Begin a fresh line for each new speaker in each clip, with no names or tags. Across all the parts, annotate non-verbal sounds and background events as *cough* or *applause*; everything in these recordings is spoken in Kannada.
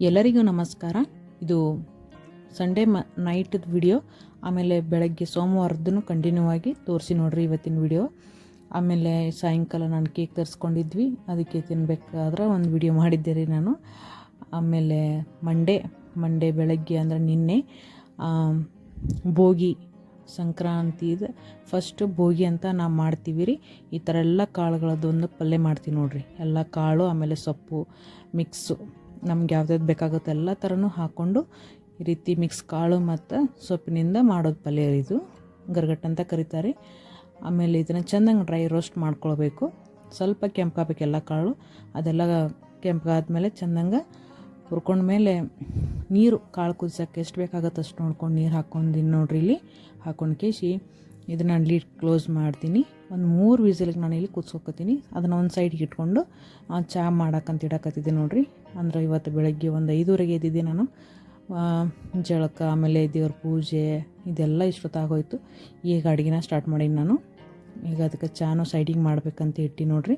ಎಲ್ಲರಿಗೂ ನಮಸ್ಕಾರ. ಇದು ಸಂಡೇ ಮ ನೈಟದ ವಿಡಿಯೋ ಆಮೇಲೆ ಬೆಳಗ್ಗೆ ಸೋಮವಾರದನ್ನು ಕಂಟಿನ್ಯೂ ಆಗಿ ತೋರಿಸಿ ನೋಡ್ರಿ ಇವತ್ತಿನ ವಿಡಿಯೋ ಆಮೇಲೆ ಸಾಯಂಕಾಲ ನಾನು ಕೇಕ್ ತರಿಸ್ಕೊಂಡಿದ್ವಿ. ಅದಕ್ಕೆ ತಿನ್ನಬೇಕಾದ್ರೆ ಒಂದು ವಿಡಿಯೋ ಮಾಡಿದ್ದೆ ರೀ ನಾನು. ಆಮೇಲೆ ಮಂಡೇ ಮಂಡೇ ಬೆಳಗ್ಗೆ ಅಂದರೆ ನಿನ್ನೆ ಭೋಗಿ ಸಂಕ್ರಾಂತಿದ ಫಸ್ಟ್ ಭೋಗಿ ಅಂತ ನಾವು ಮಾಡ್ತೀವಿ ರೀ. ಈ ಥರ ಎಲ್ಲ ಕಾಳುಗಳದ್ದೊಂದು ಪಲ್ಯ ಮಾಡ್ತೀವಿ ನೋಡಿರಿ. ಎಲ್ಲ ಕಾಳು, ಆಮೇಲೆ ಸೊಪ್ಪು ಮಿಕ್ಸು ನಮ್ಗೆ ಯಾವ್ದಾವ್ದು ಬೇಕಾಗುತ್ತೆ ಎಲ್ಲ ಥರನೂ ಹಾಕ್ಕೊಂಡು ಈ ರೀತಿ ಮಿಕ್ಸ್ ಕಾಳು ಮತ್ತು ಸೊಪ್ಪಿನಿಂದ ಮಾಡೋದು ಪಲ್ಯ ಇದು. ಗರ್ಗಟ್ ಅಂತ ಕರೀತಾರೆ. ಆಮೇಲೆ ಇದನ್ನು ಚೆನ್ನಾಗಿ ಡ್ರೈ ರೋಸ್ಟ್ ಮಾಡ್ಕೊಳ್ಬೇಕು. ಸ್ವಲ್ಪ ಕೆಂಪಾಗಬೇಕು ಎಲ್ಲ ಕಾಳು, ಅದೆಲ್ಲ ಕೆಂಪಾದ್ಮೇಲೆ ಚೆನ್ನಾಗ ಹುರ್ಕೊಂಡ್ಮೇಲೆ ನೀರು ಕಾಳು ಕುದಿಸೋಕ್ಕೆ ಎಷ್ಟು ಬೇಕಾಗುತ್ತೆ ಅಷ್ಟು ನೋಡ್ಕೊಂಡು ನೀರು ಹಾಕ್ಕೊಂಡು ನೋಡ್ರಿ ಇಲ್ಲಿ. ಹಾಕ್ಕೊಂಡು ಕೇಸಿ ಇದನ್ನು ಲೀಡ್ ಕ್ಲೋಸ್ ಮಾಡ್ತೀನಿ. ಒಂದು ಮೂರು ವಿಸಿಲಿಗೆ ನಾನು ಇಲ್ಲಿ ಕುದಿಸ್ಕೊತೀನಿ. ಅದನ್ನು ಒಂದು ಸೈಡ್ಗೆ ಇಟ್ಕೊಂಡು ಚಹಾ ಮಾಡಕ್ಕಂತ ಇಡಕತ್ತಿದ್ದೆ ನೋಡಿರಿ. ಅಂದ್ರೆ ಇವತ್ತು ಬೆಳಗ್ಗೆ ಒಂದು ಐದುವರೆಗೆ ಎದ್ದಿದ್ದೆ ನಾನು. ಜಳಕ, ಆಮೇಲೆ ದೇವ್ರ ಪೂಜೆ, ಇದೆಲ್ಲ ಇಷ್ಟೊತ್ತಾಗೋಯ್ತು ಈಗ ಅಡುಗೆನ ಸ್ಟಾರ್ಟ್ ಮಾಡೀನಿ ನಾನು. ಈಗ ಅದಕ್ಕೆ ಚಾನು ಸೈಡಿಗೆ ಮಾಡ್ಬೇಕಂತ ಇಟ್ಟು ನೋಡ್ರಿ.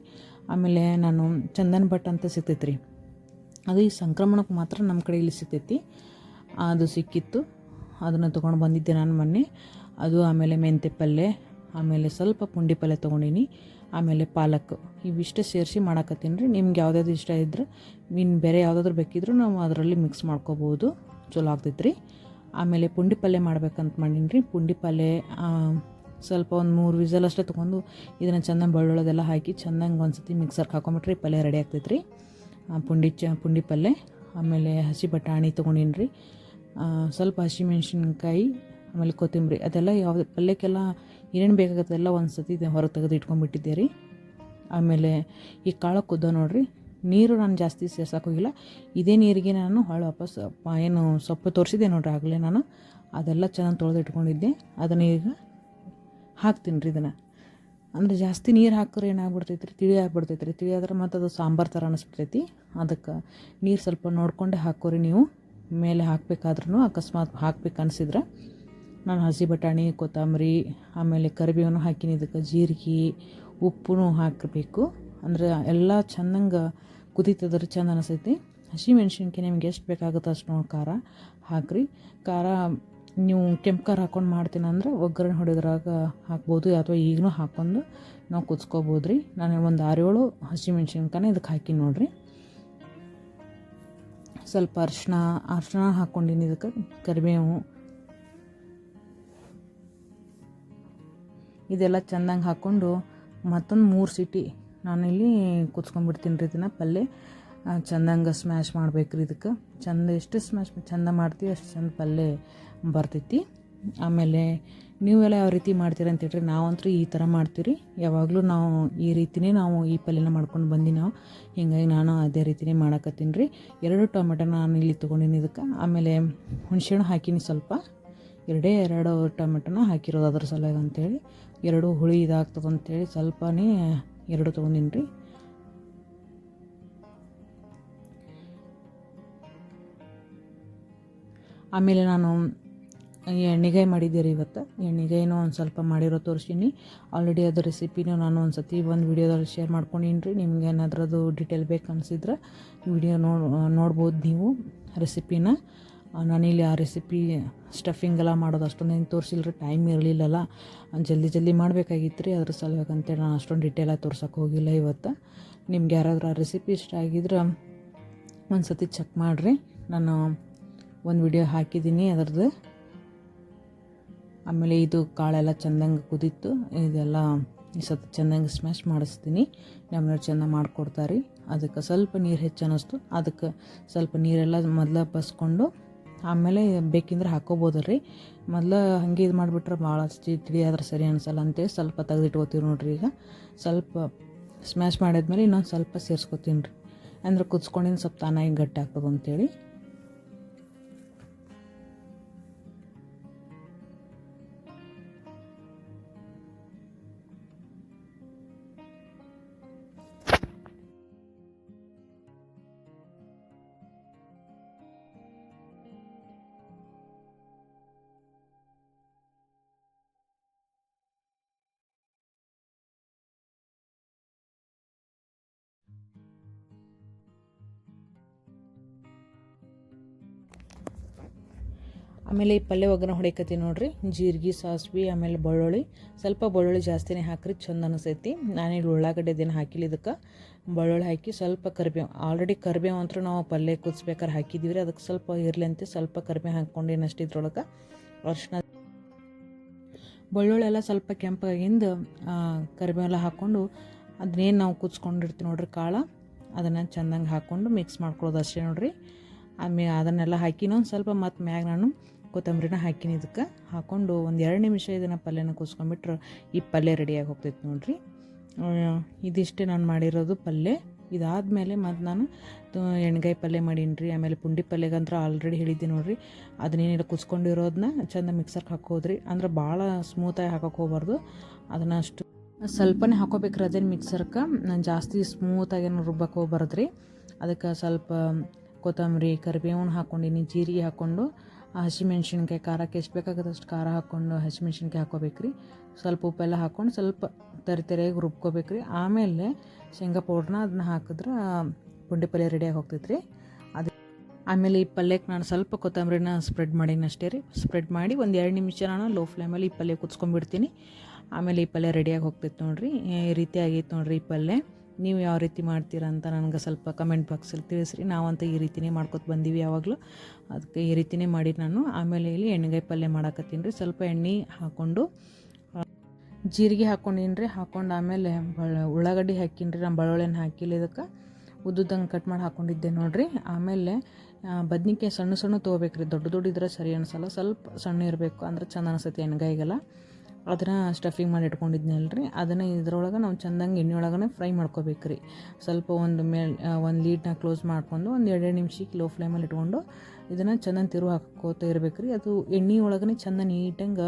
ಆಮೇಲೆ ನಾನು ಚಂದನ್ ಭಟ್ ಅಂತ ಸಿಗ್ತೈತೆ ಅದು ಈ ಸಂಕ್ರಮಣಕ್ಕೆ ಮಾತ್ರ ನಮ್ಮ ಕಡೆ ಇಲ್ಲಿ ಸಿಗ್ತೈತಿ. ಅದು ಸಿಕ್ಕಿತ್ತು. ಅದನ್ನು ತೊಗೊಂಡು ಬಂದಿದ್ದೆ ನಾನು ಮೊನ್ನೆ. ಅದು ಆಮೇಲೆ ಮೆಂತೆ ಪಲ್ಯ ಆಮೇಲೆ ಸ್ವಲ್ಪ ಪುಂಡಿ ಪಲ್ಯ ತೊಗೊಂಡಿನಿ, ಆಮೇಲೆ ಪಾಲಕ್. ಇವಿಷ್ಟು ಸೇರಿಸಿ ಮಾಡಾಕತ್ತೀನಿ ರೀ. ನಿಮ್ಗೆ ಯಾವುದಾದ್ರು ಇಷ್ಟ ಇದ್ರೆ ಇನ್ನು ಬೇರೆ ಯಾವುದಾದ್ರು ಬೇಕಿದ್ರು ನಾವು ಅದರಲ್ಲಿ ಮಿಕ್ಸ್ ಮಾಡ್ಕೋಬೋದು. ಚಲೋ ಆಗ್ತೈತೆ ರೀ. ಆಮೇಲೆ ಪುಂಡಿ ಪಲ್ಯ ಮಾಡ್ಬೇಕಂತ ಮಾಡೀನಿ ರೀ. ಪುಂಡಿ ಪಲ್ಯ ಸ್ವಲ್ಪ ಒಂದು ಮೂರು ವಿಸಲ್ ಅಷ್ಟೇ ತೊಗೊಂಡು ಇದನ್ನು ಚೆನ್ನಾಗಿ ಬೆಳ್ಳುಳ್ಳದೆಲ್ಲ ಹಾಕಿ ಚೆನ್ನಾಗಿ ಒಂದು ಸತಿ ಮಿಕ್ಸರ್ಗೆ ಹಾಕೊಂಬಿಟ್ರಿ ಪಲ್ಯ ರೆಡಿ ಆಗ್ತೈತೆ ರೀ. ಪುಂಡಿ ಚ, ಪುಂಡಿ ಪಲ್ಯ ಆಮೇಲೆ ಹಸಿ ಬಟಾಣಿ ತೊಗೊಂಡೀನಿ ರೀ. ಸ್ವಲ್ಪ ಹಸಿಮೆಣ್ಸಿನ್ಕಾಯಿ ಆಮೇಲೆ ಕೊತ್ತಂಬರಿ, ಅದೆಲ್ಲ ಯಾವ ಪಲ್ಯಕ್ಕೆಲ್ಲ ಏನೇನು ಬೇಕಾಗತ್ತೆಲ್ಲ ಒಂದು ಸತಿ ಹೊರಗೆ ತೆಗೆದು ಇಟ್ಕೊಂಡ್ಬಿಟ್ಟಿದ್ದೆ ರೀ. ಆಮೇಲೆ ಈ ಕಾಳು ಕುದ್ದ ನೋಡಿರಿ, ನೀರು ನಾನು ಜಾಸ್ತಿ ಸೇರ್ಸೋಕ್ಕೋಗಿಲ್ಲ ಇದೇ ನೀರಿಗೆ ನಾನು ಹೊಳೆ ವಾಪಸ್ ಏನು ಸೊಪ್ಪು ತೋರಿಸಿದೆ ನೋಡ್ರಿ ಆಗಲೇ ನಾನು. ಅದೆಲ್ಲ ಚೆನ್ನಾಗಿ ತೊಳೆದು ಇಟ್ಕೊಂಡಿದ್ದೆ. ಅದನ್ನು ಈಗ ಹಾಕ್ತೀನಿ ರೀ ಇದನ್ನು. ಅಂದರೆ ಜಾಸ್ತಿ ನೀರು ಹಾಕಿದ್ರೆ ಏನಾಗ್ಬಿಡ್ತೈತೆ ರೀ ತಿಳಿ ಆಗ್ಬಿಡ್ತೈತೆ ರೀ ತಿಳಿ ಆದ್ರೆ ಮತ್ತು ಅದು ಸಾಂಬಾರು ಥರ ಅನಿಸ್ಬಿಡ್ತೈತಿ. ಅದಕ್ಕೆ ನೀರು ಸ್ವಲ್ಪ ನೋಡ್ಕೊಂಡೆ ಹಾಕೋರಿ ನೀವು. ಮೇಲೆ ಹಾಕಬೇಕಾದ್ರೂ ಅಕಸ್ಮಾತ್ ಹಾಕ್ಬೇಕು ಅನಿಸಿದ್ರೆ. ನಾನು ಹಸಿ ಬಟಾಣಿ, ಕೊತ್ತಂಬರಿ, ಆಮೇಲೆ ಕರಿಬೇವನ್ನು ಹಾಕಿನಿ, ಇದಕ್ಕೆ ಜೀರಿಗೆ ಉಪ್ಪು ಹಾಕಬೇಕು. ಅಂದ್ರೆ ಎಲ್ಲ ಚಂದಂಗೆ ಕುದೀತದ್ರೆ ಚಂದ ಹಸಿ ಮೆಣಸಿನ್ಕಾಯಿ ನಿಮ್ಗೆ ಎಷ್ಟು ಬೇಕಾಗುತ್ತೆ ಅಷ್ಟು ನೋಡಿ ಖಾರ ಹಾಕ್ರಿ. ಖಾರ ನೀವು ಕೆಂಪು ಖಾರ ಹಾಕ್ಕೊಂಡು ಮಾಡ್ತೀನಿ ಅಂದ್ರೆ ಒಗ್ಗರಣೆ ಹೊಡೆದ್ರಾಗ ಹಾಕ್ಬೋದು, ಅಥವಾ ಈಗಲೂ ಹಾಕ್ಕೊಂಡು ನಾವು ಕುದಿಸ್ಕೋಬೋದು ರೀ. ನಾನು ಒಂದು ಆರೇಳು ಹಸಿ ಮೆಣಸಿನ್ಕಾಯಿ ಇದಕ್ಕೆ ಹಾಕಿ ನೋಡಿರಿ. ಸ್ವಲ್ಪ ಅರ್ಶಿನ ಅರ್ಶಿನ ಹಾಕ್ಕೊಂಡಿನಿ ಇದಕ್ಕೆ, ಕರಿಬೇವು. ಇದೆಲ್ಲ ಚೆಂದಂಗೆ ಹಾಕ್ಕೊಂಡು ಮತ್ತೊಂದು ಮೂರು ಸಿಟಿ ನಾನಿಲ್ಲಿ ಕುದಿಸ್ಕೊಂಡ್ಬಿಡ್ತೀನಿ ರೀ ಇದನ್ನು ಪಲ್ಯ ಚೆಂದಂಗೆ ಸ್ಮ್ಯಾಶ್ ಮಾಡ್ಬೇಕು ರೀ ಇದಕ್ಕೆ. ಚಂದ ಎಷ್ಟು ಸ್ಮ್ಯಾಶ್ ಚಂದ ಮಾಡ್ತೀವಿ ಅಷ್ಟು ಚಂದ ಪಲ್ಯ ಬರ್ತೈತಿ. ಆಮೇಲೆ ನೀವೆಲ್ಲ ಯಾವ ರೀತಿ ಮಾಡ್ತೀರ ಅಂತೇಳಿ ನಾವಂತೂ ಈ ಥರ ಮಾಡ್ತೀವಿ ಯಾವಾಗಲೂ ನಾವು ಈ ರೀತಿನೇ ನಾವು ಈ ಪಲ್ಯನ ಮಾಡ್ಕೊಂಡು ಬಂದು ನಾವು. ಹೀಗಾಗಿ ನಾನು ಅದೇ ರೀತಿಯೇ ಮಾಡಕತ್ತೀನಿ ರೀ. ಎರಡು ಟೊಮೆಟೊ ನಾನು ಇಲ್ಲಿ ತೊಗೊಂಡಿನಿ ಇದಕ್ಕೆ. ಆಮೇಲೆ ಹುಣಸೆಹಣ್ಣು ಹಾಕೀನಿ ಸ್ವಲ್ಪ. ಎರಡೇ ಎರಡು ಟೊಮೆಟೊನ ಹಾಕಿರೋದು ಅದ್ರ ಸಲುವಾಗಿ ಅಂತೇಳಿ. ಎರಡು ಹುಳಿ ಇದಾಗ್ತದೆ ಅಂತೇಳಿ ಸ್ವಲ್ಪನೇ ಎರಡು ತೊಗೊಂಡಿನಿ ರೀ ಆಮೇಲೆ ನಾನು ಎಣ್ಣೆಗಾಯಿ ಮಾಡಿದ್ದೆ ರೀ ಇವತ್ತು. ಎಣ್ಣೆಗಾಯಿನೂ ಒಂದು ಸ್ವಲ್ಪ ಮಾಡಿರೋ ತೋರಿಸ್ತೀನಿ ಆಲ್ರೆಡಿ ಅದು ರೆಸಿಪಿನೂ ನಾನು ಒಂದು ಸತಿ ಒಂದು ವಿಡಿಯೋದಲ್ಲಿ ಶೇರ್ ಮಾಡ್ಕೊಂಡೀನಿ ರೀ ನಿಮ್ಗೆ ಏನಾದ್ರದ್ದು ಡೀಟೇಲ್ ಬೇಕು ಅನಿಸಿದ್ರೆ ವಿಡಿಯೋ ನೋಡ್, ನೋಡ್ಬೋದು ನೀವು ರೆಸಿಪಿನ ನಾನಿಲ್ಲಿ ಆ ರೆಸಿಪಿ ಸ್ಟಫಿಂಗ್ ಎಲ್ಲ ಮಾಡೋದು ತೋರಿಸಿಲ್ಲ ರೀ ಟೈಮ್ ಇರಲಿಲ್ಲಲ್ಲ. ಜಲ್ದಿ ಜಲ್ದಿ ಮಾಡಬೇಕಾಗಿತ್ತು ರೀ ಅದ್ರ ಸಲುವಾಗಿ ಅಂತೇಳಿ ನಾನು ಅಷ್ಟೊಂದು ಡಿಟೇಲಾಗಿ ತೋರ್ಸೋಕೆ ಹೋಗಿಲ್ಲ ಇವತ್ತು. ನಿಮ್ಗೆ ಯಾರಾದರೂ ಆ ರೆಸಿಪಿ ಇಷ್ಟ ಆಗಿದ್ರೆ ಒಂದು ಸತಿ ಚೆಕ್ ಮಾಡಿರಿ. ನಾನು ಒಂದು ವಿಡಿಯೋ ಹಾಕಿದ್ದೀನಿ ಅದರದ್ದು. ಆಮೇಲೆ ಇದು ಕಾಳೆಲ್ಲ ಚೆಂದಂಗೆ ಕುದೀತು ಇದೆಲ್ಲ ಈ ಸತಿ ಚೆಂದಂಗೆ ಸ್ಮ್ಯಾಶ್ ಮಾಡಿಸ್ತೀನಿ. ನಮ್ಮನೇರು ಚೆಂದ ಮಾಡಿಕೊಡ್ತಾರೆ. ಅದಕ್ಕೆ ಸ್ವಲ್ಪ ನೀರು ಹೆಚ್ಚು ಅನ್ನಿಸ್ತು ಅದಕ್ಕೆ ಸ್ವಲ್ಪ ನೀರೆಲ್ಲ ಮೊದಲ ಬಸ್ಕೊಂಡು ಆಮೇಲೆ ಬೇಕಿಂದ್ರೆ ಹಾಕೋಬೋದು ರೀ ಮೊದಲು ಹಂಗೆ ಇದು ಮಾಡಿಬಿಟ್ರೆ ಭಾಳ ತಿಳಿ ಆದ್ರೆ ಸರಿ ಅನ್ಸಲ್ಲ ಅಂತೇಳಿ ಸ್ವಲ್ಪ ತೆಗೆದಿಟ್ಕೋತೀವಿ ನೋಡ್ರಿ ಈಗ. ಸ್ವಲ್ಪ ಸ್ಮ್ಯಾಶ್ ಮಾಡಿದ್ಮೇಲೆ ಇನ್ನೊಂದು ಸ್ವಲ್ಪ ಸೇರಿಸ್ಕೊತೀನಿ ರೀ ಅಂದ್ರೆ ಕುದಿಸ್ಕೊಂಡಿನ ಸ್ವಲ್ಪ ತಾನಾಗಿ ಗಟ್ಟಿ ಆಗ್ತದೆ ಅಂತೇಳಿ ಆಮೇಲೆ ಈ ಪಲ್ಯ ಒಗ್ಗರಣೆ ಹೊಡಿಕತ್ತೀನಿ ನೋಡಿರಿ. ಜೀರಿಗೆ, ಸಾಸ್ವಿ, ಆಮೇಲೆ ಬೆಳ್ಳುಳ್ಳಿ. ಸ್ವಲ್ಪ ಬೆಳ್ಳುಳ್ಳಿ ಜಾಸ್ತಿನೇ ಹಾಕ್ರಿ, ಚಂದ ಅನಿಸೈತಿ. ನಾನಿಲ್ಲಿ ಉಳ್ಳಾಗಡ್ಡೆ ದಿನ ಹಾಕಿಲ್ಲ ಇದಕ್ಕೆ. ಬೆಳ್ಳುಳ್ಳಿ ಹಾಕಿ ಸ್ವಲ್ಪ ಕರಿಬೇವು ಆಲ್ರೆಡಿ ಕರಿಬೇವು ಅಂತೂ ನಾವು ಪಲ್ಯ ಕುದಿಸ್ಬೇಕಾದ್ರೆ ಹಾಕಿದ್ದೀವಿ ರೀ ಅದಕ್ಕೆ ಸ್ವಲ್ಪ ಇರಲಿ ಅಂತ ಸ್ವಲ್ಪ ಕರಿಬೇವು ಹಾಕ್ಕೊಂಡು ಇನ್ನಷ್ಟು ಇದ್ರೊಳಗೆ ಅರ್ಶಿನ ಬೆಳ್ಳುಳ್ಳಿ ಎಲ್ಲ ಸ್ವಲ್ಪ ಕೆಂಪಾಗಿಂದ ಕರಿಬೇವೆಲ್ಲ ಹಾಕ್ಕೊಂಡು ಅದನ್ನೇನು ನಾವು ಕುದಿಸ್ಕೊಂಡಿರ್ತೀವಿ ನೋಡ್ರಿ ಕಾಳು. ಅದನ್ನು ಚೆಂದಂಗೆ ಹಾಕ್ಕೊಂಡು ಮಿಕ್ಸ್ ಮಾಡ್ಕೊಳ್ಳೋದು ಅಷ್ಟೇ ನೋಡಿರಿ. ಆಮೇಲೆ ಅದನ್ನೆಲ್ಲ ಹಾಕಿನೊಂದು ಸ್ವಲ್ಪ ಮತ್ತು ಮ್ಯಾಗ ನಾನು ಕೊತ್ತಂಬರಿನ ಹಾಕಿನಿ ಇದಕ್ಕೆ. ಹಾಕ್ಕೊಂಡು ಒಂದು ಎರಡು ನಿಮಿಷ ಇದನ್ನು ಪಲ್ಯನ ಕುಸ್ಕೊಂಡ್ಬಿಟ್ರೆ ಈ ಪಲ್ಯ ರೆಡಿಯಾಗಿ ಹೋಗ್ತೈತೆ ನೋಡಿರಿ. ಇದಿಷ್ಟೇ ನಾನು ಮಾಡಿರೋದು ಪಲ್ಯ. ಇದಾದಮೇಲೆ ಮತ್ತು ನಾನು ಎಣ್ಗಾಯಿ ಪಲ್ಯ ಮಾಡೀನಿ ರೀ ಆಮೇಲೆ ಪುಂಡಿ ಪಲ್ಯಗಂತ್ರ ಆಲ್ರೆಡಿ ಹೇಳಿದ್ದೆ ನೋಡಿರಿ. ಅದನ್ನೇನಿಲ್ಲ ಕುಸ್ಕೊಂಡಿರೋದನ್ನ ಚಂದ ಮಿಕ್ಸರ್ಗೆ ಹಾಕೋದ್ರಿ. ಅಂದ್ರೆ ಭಾಳ ಸ್ಮೂತಾಗಿ ಹಾಕೋಕೆ ಹೋಗ್ಬಾರ್ದು. ಅದನ್ನು ಅಷ್ಟು ಸ್ವಲ್ಪನೇ ಹಾಕೋಬೇಕ್ರಿ ಅದೇನು ಮಿಕ್ಸರ್ಗೆ ನಾನು ಜಾಸ್ತಿ ಸ್ಮೂತಾಗೇನು ರುಬ್ಬಕ್ಕೆ ಹೋಗ್ಬಾರ್ದು ರೀ ಅದಕ್ಕೆ ಸ್ವಲ್ಪ ಕೊತ್ತಂಬರಿ ಕರಿಬೇವನ್ನ ಹಾಕ್ಕೊಂಡಿನಿ ಜೀರಿಗೆ ಹಾಕ್ಕೊಂಡು ಹಸಿಮೆಣ್ಸಿನ್ಕಾಯಿ ಖಾರಕ್ಕೆ ಎಷ್ಟು ಬೇಕಾಗುತ್ತೆ ಅಷ್ಟು ಖಾರ ಹಾಕ್ಕೊಂಡು ಹಸಿಮೆಣ್ಸಿನ್ಕಾಯಿ ಹಾಕೋಬೇಕು ರೀ ಸ್ವಲ್ಪ ಉಪ್ಪೆಲ್ಲ ಹಾಕ್ಕೊಂಡು ಸ್ವಲ್ಪ ತರಿ ತರಿಯಾಗಿ ರುಬ್ಕೋಬೇಕು ರೀ ಆಮೇಲೆ ಶೇಂಗಾ ಪೌಡ್ರನ್ನ ಅದನ್ನ ಹಾಕಿದ್ರೆ ಪುಂಡಿ ಪಲ್ಯ ರೆಡಿಯಾಗಿ ಹೋಗ್ತೈತೆ ರೀ ಅದು ಆಮೇಲೆ ಈ ಪಲ್ಯಕ್ಕೆ ನಾನು ಸ್ವಲ್ಪ ಕೊತ್ತಂಬರಿನ ಸ್ಪ್ರೆಡ್ ಮಾಡೀನಿ ಅಷ್ಟೇ ರೀ. ಸ್ಪ್ರೆಡ್ ಮಾಡಿ ಒಂದು ಎರಡು ನಿಮಿಷ ನಾನು ಲೋ ಫ್ಲೇಮಲ್ಲಿ ಈ ಪಲ್ಯ ಕುಚ್ಕೊಂಡ್ಬಿಡ್ತೀನಿ ಆಮೇಲೆ ಈ ಪಲ್ಯ ರೆಡಿಯಾಗಿ ಹೋಗ್ತೈತೆ ನೋಡಿರಿ. ಈ ರೀತಿ ಆಗೈತೆ ನೋಡಿರಿ ಈ ಪಲ್ಯ. ನೀವು ಯಾವ ರೀತಿ ಮಾಡ್ತೀರಾ ಅಂತ ನನಗೆ ಸ್ವಲ್ಪ ಕಮೆಂಟ್ ಬಾಕ್ಸಲ್ಲಿ ತಿಳಿಸ್ರಿ. ನಾವಂತ ಈ ರೀತಿನೇ ಮಾಡ್ಕೊತ ಬಂದೀವಿ ಯಾವಾಗಲೂ. ಅದಕ್ಕೆ ಈ ರೀತಿನೇ ಮಾಡಿ ನಾನು. ಆಮೇಲೆ ಇಲ್ಲಿ ಎಣ್ಣೆಗಾಯಿ ಪಲ್ಯ ಮಾಡಾಕತ್ತೀನಿ ರೀ. ಸ್ವಲ್ಪ ಎಣ್ಣೆ ಹಾಕ್ಕೊಂಡು ಜೀರಿಗೆ ಹಾಕ್ಕೊಂಡಿನಿ ರೀ. ಹಾಕ್ಕೊಂಡು ಆಮೇಲೆ ಬಳ, ಉಳ್ಳಾಗಡ್ಡಿ ಹಾಕಿನಿ ರೀ. ನಾನು ಬೆಳ್ಳುಳ್ಳಿನ ಹಾಕಿಲ್ಲ ಇದಕ್ಕೆ. ಉದ್ದುದಂಗೆ ಕಟ್ ಮಾಡಿ ಹಾಕ್ಕೊಂಡಿದ್ದೆ ನೋಡಿರಿ. ಆಮೇಲೆ ಬದ್ನಿಕಾಯಿ ಸಣ್ಣ ಸಣ್ಣ ತೊಗೋಬೇಕು ರೀ ದೊಡ್ಡ ದೊಡ್ಡ ಇದ್ರೆ ಸರಿ ಅನಿಸಲ್ಲ. ಸ್ವಲ್ಪ ಸಣ್ಣ ಇರಬೇಕು. ಅಂದ್ರೆ ಚೆಂದ ಅನಿಸತ್ತೆ ಎಣ್ಗಾಯಿಗೆಲ್ಲ ಅದನ್ನು ಸ್ಟಫಿಂಗ್ ಮಾಡಿ ಇಟ್ಕೊಂಡಿದ್ನಲ್ಲ ರೀ ಅದನ್ನು ಇದ್ರೊಳಗೆ ನಾವು ಚೆಂದಂಗೆ ಎಣ್ಣೆ ಒಳಗನೆ ಫ್ರೈ ಮಾಡ್ಕೋಬೇಕು ರೀ ಸ್ವಲ್ಪ ಒಂದು ಮೇಲ್ ಒಂದು ಲೀಡ್ನ ಕ್ಲೋಸ್ ಮಾಡ್ಕೊಂಡು ಒಂದು ಎರಡು ನಿಮಿಷಕ್ಕೆ ಲೋ ಫ್ಲೇಮಲ್ಲಿ ಇಟ್ಕೊಂಡು ಇದನ್ನು ಚೆನ್ನಾಗಿ ತಿರು ಹಾಕೋತ ಇರ್ಬೇಕು ರೀ ಅದು ಎಣ್ಣೆ ಒಳಗನೆ ಚೆಂದ ನೀಟಂಗೆ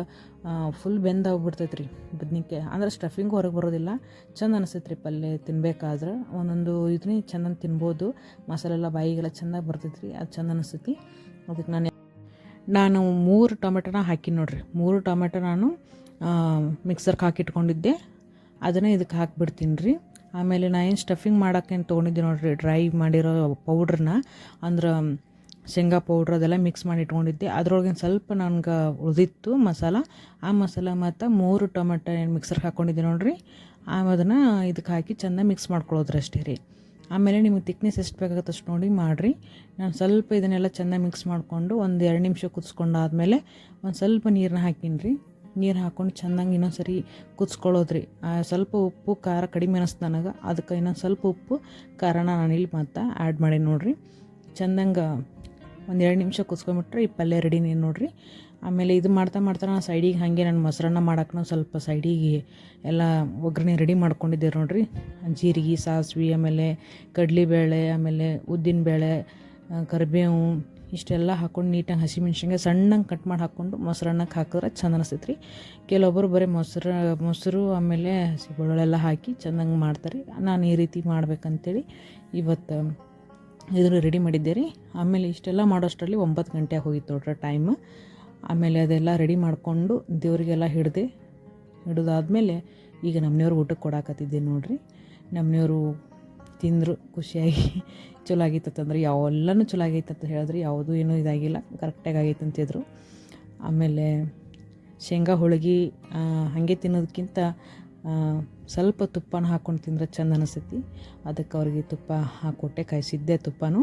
ಫುಲ್ ಬೆಂದಾಗ್ಬಿಡ್ತೈತೆ ರೀ ಬದ್ನಿಕಾಯಿ. ಅಂದ್ರೆ ಸ್ಟಫಿಂಗ್ ಹೊರಗೆ ಬರೋದಿಲ್ಲ. ಚೆಂದ ಅನಿಸ್ತೈತೆ ರೀ ಪಲ್ಯ ತಿನ್ಬೇಕಾದ್ರೆ. ಒಂದೊಂದು ಇದನ್ನೇ ಚೆಂದ ತಿನ್ಬೋದು. ಮಸಾಲೆ ಎಲ್ಲ ಬಾಯಿಗೆಲ್ಲ ಚೆಂದಾಗಿ ಬರ್ತೈತೆ ರೀ ಅದು ಚೆಂದ ಅನಿಸ್ತೈತಿ. ಅದಕ್ಕೆ ನಾನು ನಾನು ಮೂರು ಟೊಮೆಟೊನ ಹಾಕಿ ನೋಡಿರಿ. ಮೂರು ಟೊಮೆಟೊ ನಾನು ಮಿಕ್ಸರ್ಗೆ ಹಾಕಿಟ್ಕೊಂಡಿದ್ದೆ. ಅದನ್ನು ಇದಕ್ಕೆ ಹಾಕಿಬಿಡ್ತೀನಿ ರೀ ಆಮೇಲೆ ನಾ ಏನು ಸ್ಟಫಿಂಗ್ ಮಾಡೋಕ್ಕೇನು ತೊಗೊಂಡಿದ್ದೆ ನೋಡಿರಿ ಡ್ರೈ ಮಾಡಿರೋ ಪೌಡ್ರನ್ನ ಅಂದ್ರೆ ಶೇಂಗಾ ಪೌಡ್ರ್ ಅದೆಲ್ಲ ಮಿಕ್ಸ್ ಮಾಡಿ ಇಟ್ಕೊಂಡಿದ್ದೆ. ಅದ್ರೊಳಗೆ ಸ್ವಲ್ಪ ನನಗೆ ಉಳಿದಿತ್ತು ಮಸಾಲ. ಆ ಮಸಾಲ ಮತ್ತು ಮೂರು ಟೊಮೆಟೊ ಏನು ಮಿಕ್ಸರ್ಗೆ ಹಾಕ್ಕೊಂಡಿದ್ದೆ ನೋಡಿರಿ. ಅದನ್ನು ಇದಕ್ಕೆ ಹಾಕಿ ಚೆಂದ ಮಿಕ್ಸ್ ಮಾಡ್ಕೊಳ್ಳೋದ್ರಷ್ಟೇ ರೀ. ಆಮೇಲೆ ನಿಮಗೆ ತಿಕ್ನೆಸ್ ಎಷ್ಟು ಬೇಕಾಗುತ್ತೆ ಅಷ್ಟು ನೋಡಿ ಮಾಡಿರಿ. ನಾನು ಸ್ವಲ್ಪ ಇದನ್ನೆಲ್ಲ ಚೆನ್ನಾಗಿ ಮಿಕ್ಸ್ ಮಾಡಿಕೊಂಡು ಒಂದು ಎರಡು ನಿಮಿಷ ಕುದಿಸ್ಕೊಂಡಾದ್ಮೇಲೆ ಒಂದು ಸ್ವಲ್ಪ ನೀರನ್ನ ಹಾಕೀನಿ ರೀ ನೀರು ಹಾಕ್ಕೊಂಡು ಚೆನ್ನಾಗಿ ಇನ್ನೊಂದು ಸರಿ ಕುದಿಸ್ಕೊಳ್ಳೋದ್ರಿ ಸ್ವಲ್ಪ ಉಪ್ಪು, ಖಾರ ಕಡಿಮೆ ಅನಿಸ್ತು ನನಗೆ. ಅದಕ್ಕೆ ಇನ್ನೊಂದು ಸ್ವಲ್ಪ ಉಪ್ಪು, ಖಾರನ ನಾನು ಇಲ್ಲಿ ಮತ್ತು ಆ್ಯಡ್ ಮಾಡಿ ನೋಡಿರಿ. ಚೆಂದಂಗೆ ಒಂದು ಎರಡು ನಿಮಿಷ ಕುದಿಸ್ಕೊಂಬಿಟ್ರೆ ಈ ಪಲ್ಯ ರೆಡಿ ನೋಡಿರಿ. ಆಮೇಲೆ ಇದು ಮಾಡ್ತಾ ಮಾಡ್ತಾ ನಾನು ಸೈಡಿಗೆ ಹಾಗೆ ನಾನು ಮೊಸರನ್ನ ಮಾಡೋಕ್ಕೂ ಸ್ವಲ್ಪ ಸೈಡಿಗೆ ಎಲ್ಲ ಒಗ್ಗರಣೆ ರೆಡಿ ಮಾಡ್ಕೊಂಡಿದ್ದೆ ನೋಡಿರಿ. ಜೀರಿಗೆ, ಸಾಸಿವೆ, ಆಮೇಲೆ ಕಡಲೆಬೇಳೆ, ಆಮೇಲೆ ಉದ್ದಿನಬೇಳೆ ಕರಿಬೇವು ಇಷ್ಟೆಲ್ಲ ಹಾಕ್ಕೊಂಡು ನೀಟಾಗಿ ಹಸಿಮೆಣ್ಸಿನ್ಕಾಯಿ ಸಣ್ಣಂಗೆ ಕಟ್ ಮಾಡಿ ಹಾಕ್ಕೊಂಡು ಮೊಸರನ್ನಕ್ಕೆ ಹಾಕಿದ್ರೆ ಚಂದ ಅನಿಸ್ತೈತೆ ರೀ ಕೆಲವೊಬ್ಬರು ಬರೀ ಮೊಸರು ಮೊಸರು ಆಮೇಲೆ ಹಸಿ ಬೆಳ್ಳುಳ್ಳೆಲ್ಲ ಹಾಕಿ ಚೆಂದಂಗೆ ಮಾಡ್ತಾರೆ. ನಾನು ಈ ರೀತಿ ಮಾಡ್ಬೇಕಂತೇಳಿ ಇವತ್ತು ಇದನ್ನು ರೆಡಿ ಮಾಡಿದ್ದೆ ರೀ ಆಮೇಲೆ ಇಷ್ಟೆಲ್ಲ ಮಾಡೋಷ್ಟರಲ್ಲಿ ಒಂಬತ್ತು ಗಂಟೆ ಹೋಗಿತ್ತು ನೋಡ್ರಿ ಟೈಮ್ ಆಮೇಲೆ ಅದೆಲ್ಲ ರೆಡಿ ಮಾಡಿಕೊಂಡು ದೇವರಿಗೆಲ್ಲ ಹಿಡ್ದೆ, ಹಿಡಿದಾದ್ಮೇಲೆ ಈಗ ನಮ್ಮನೆಯವ್ರು ಊಟಕ್ಕೆ ಕೊಡಾಕತ್ತಿದ್ದೆ ನೋಡಿರಿ. ನಮ್ಮನೆಯವರು ತಿಂದರು, ಖುಷಿಯಾಗಿ. *laughs* ಚಲೋ ಆಗಿತ್ತಂದ್ರೆ ಯಾವೆಲ್ಲನೂ ಚಲೋ ಆಗೈತೆ ಅಂತ ಹೇಳಿದ್ರಿ ಯಾವುದೂ ಏನೂ ಇದಾಗಿಲ್ಲ. ಕರೆಕ್ಟಾಗಿ ಆಗೈತೆ ಅಂತಿದ್ರು ಆಮೇಲೆ ಶೇಂಗಾ ಹೋಳಿಗೆ ಹಾಗೆ ತಿನ್ನೋದಕ್ಕಿಂತ ಸ್ವಲ್ಪ ತುಪ್ಪನ ಹಾಕ್ಕೊಂಡು ತಿಂದ್ರೆ ಚಂದ ಅನಿಸ್ತೈತಿ. ಅದಕ್ಕೆ ಅವ್ರಿಗೆ ತುಪ್ಪ ಹಾಕ್ಕೊಟ್ಟೆ ಕಾಯಿಸಿದ್ದೆ ತುಪ್ಪನೂ.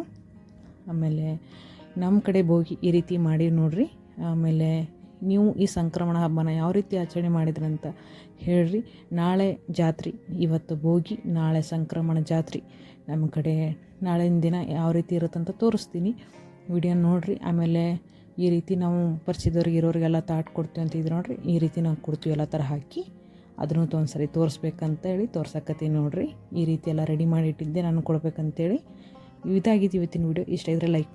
ಆಮೇಲೆ ನಮ್ಮ ಕಡೆ ಭೋಗಿ ಈ ರೀತಿ ಮಾಡಿ ನೋಡ್ರಿ. ಆಮೇಲೆ ನೀವು ಈ ಸಂಕ್ರಮಣ ಹಬ್ಬನ ಯಾವ ರೀತಿ ಆಚರಣೆ ಮಾಡಿದ್ರಂತ ಹೇಳ್ರಿ. ನಾಳೆ ಜಾತ್ರೆ, ಇವತ್ತು ಭೋಗಿ, ನಾಳೆ ಸಂಕ್ರಮಣ ಜಾತ್ರೆ. ನಮ್ಮ ಕಡೆ ನಾಳಿನ ದಿನ ಯಾವ ರೀತಿ ಇರುತ್ತಂತ ತೋರಿಸ್ತೀನಿ. ವಿಡಿಯೋ ನೋಡಿರಿ. ಆಮೇಲೆ ಈ ರೀತಿ ನಾವು ಪರಿಚಿತವ್ರಿಗೆ ಇರೋರಿಗೆಲ್ಲ ತಾಟ್ ಕೊಡ್ತೀವಿ ಅಂತ ಇದ್ರು ನೋಡಿರಿ. ಈ ರೀತಿ ನಾವು ಕೊಡ್ತೀವಿ ಎಲ್ಲ ಥರ ಹಾಕಿ ಅದನ್ನು ಒಂದು ಸರಿ ತೋರಿಸ್ಬೇಕಂತ ಹೇಳಿ ತೋರ್ಸಕತ್ತೀನಿ ನೋಡಿರಿ. ಈ ರೀತಿ ಎಲ್ಲ ರೆಡಿ ಮಾಡಿ ಇಟ್ಟಿದ್ದೆ ನಾನು ಕೊಡ್ಬೇಕಂತೇಳಿ ಇದಾಗಿದ್ದು ಇವತ್ತಿನ ವಿಡಿಯೋ. ಇಷ್ಟ ಇದ್ರೆ ಲೈಕ್